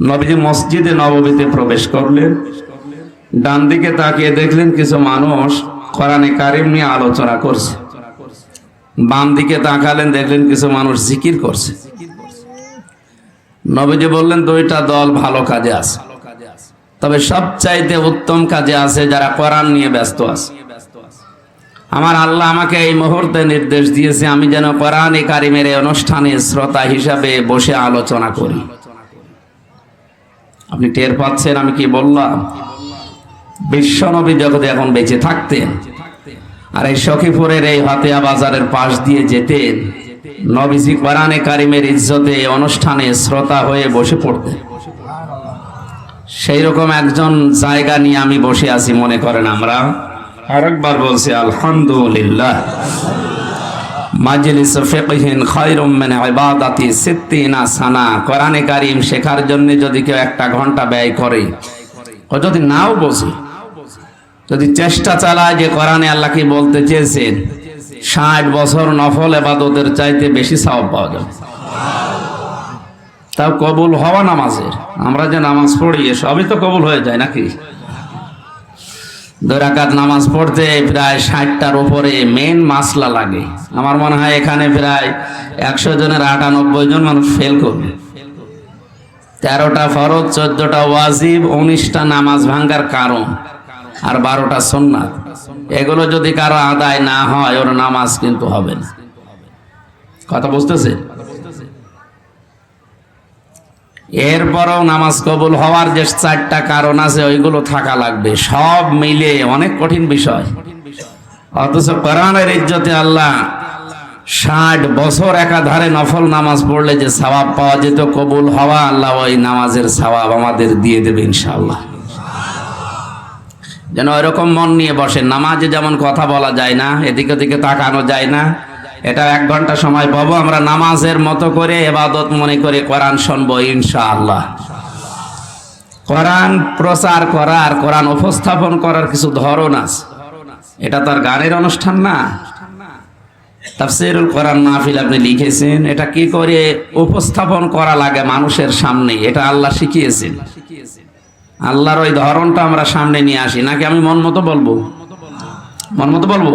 নবীজি মসজিদে নববীতে প্রবেশ করলেন। ডান দিকে তাকিয়ে দেখলেন কিছু মানুষ কোরআনে কারিম নিয়ে আলোচনা করছে। বাম দিকে তাকালেন, দেখলেন কিছু মানুষ জিকির করছে। নবীজি বললেন, দুইটা দল ভালো কাজে আছে। তবে সবচাইতে উত্তম কাজে আছে যারা কোরআন নিয়ে ব্যস্ত আছে। আমার আল্লাহ আমাকে এই মুহূর্তে নির্দেশ দিয়েছে, আমি যেন কোরআন কারিমের অনুষ্ঠানে শ্রোতা হিসাবে বসে আলোচনা করি। আপনি টের পাচ্ছেন, আমি কি বললাম? বিশ্বনবী জগতে এখন বেঁচে থাকতেন। আর এই সখীপুরের এই হাতিয়া বাজারের পাশ দিয়ে যেতেন, নবীজি কোরআনে কারিমের ইজ্জতে অনুষ্ঠানে শ্রোতা হয়ে বসে পড়তেন। সেই রকম একজন জায়গা নিয়ে আমি বসে আছি, মনে করেন আমরা। আরেকবার বলছি, আলহামদুলিল্লাহ। মাজলিস ফিকহিন খায়রুম মিন ইবাদাতি সিত্তিনা সানা। কোরআনে কারীম শেখার জন্য যদি কেউ একটা ঘণ্টা ব্যয় করে, ও যদি নাও বসে যদি চেষ্টা চালায় যে কোরআনে আল্লাহ কি বলতে চেয়েছেন, ষাট বছর নফল এবাদতের চাইতে বেশি সওয়াব পাওয়া যাবে। তাও কবুল হওয়া নামাজের। আমরা যে নামাজ পড়ি সবই তো কবুল হয়ে যায় নাকি? দুই রাকাত নামাজ পড়তে প্রায় ষাটটার উপরে মেন মাসলা লাগে। আমার মনে হয় এখানে প্রায় একশো জনের আটানব্বই জন মানুষ ফেল করবে। তেরোটা ফরজ, চোদ্দটা ওয়াজিব, উনিশটা নামাজ ভাঙ্গার কারণ, আর বারোটা সন্ন্যাত এগুলো যদি কারও আদায় না হয়, ওর নামাজ কিন্তু হবে না। কথা বুঝতেছে এরপরও নামাজ কবুল হওয়ার যে চারটা কারণ আছে, ওইগুলো থাকা লাগবে। সব মিলে অনেক কঠিন বিষয়। অথচ কোরআনের ইজ্জতে আল্লাহ ষাট বছর একাধারে নফল নামাজ পড়লে যে সওয়াব পাওয়া যেত, কবুল হওয়া আল্লাহ ওই নামাজের সওয়াব আমাদের দিয়ে দেবে ইনশাআল্লাহ। যেন ওইরকম মন নিয়ে বসে, নামাজে যেমন কথা বলা যায় না, এদিকে ওদিকে তাকানো যায় না এটা এক ঘণ্টা সময় পাবো। আমরা নামাজের মতো করে এবাদত মনে করে কোরআন শুনব ইনশাআল্লাহ। কোরআন প্রচার করা আর কোরআন উপস্থাপন করার কিছু ধরন আছে। এটা তার গানের অনুষ্ঠান না। তাফসিরুল কোরআন মাহফিল আপনি লিখেছেন, এটা কি করে উপস্থাপন করা লাগে মানুষের সামনে? এটা আল্লাহ শিখিয়েছেন। আল্লাহর ওই ধরনটা আমরা সামনে নিয়ে আসি। নাকি আমি মন মতো বলব? মন মতো বলব?